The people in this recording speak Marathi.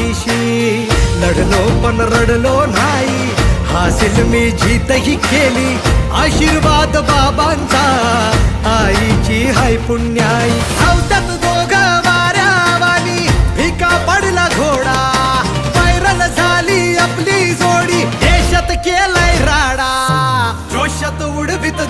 पाठीशी लढलो पण रडलो नाही. हासिल मी जीतही केली. आशीर्वाद बाबांचा. आईची हाय पुण्याई. हवतात दोघ वाऱ्यावाली. भिका पडला घोडा. वायरल झाली आपली जोडी. देशात केलाय राडा. जोशात उडवीत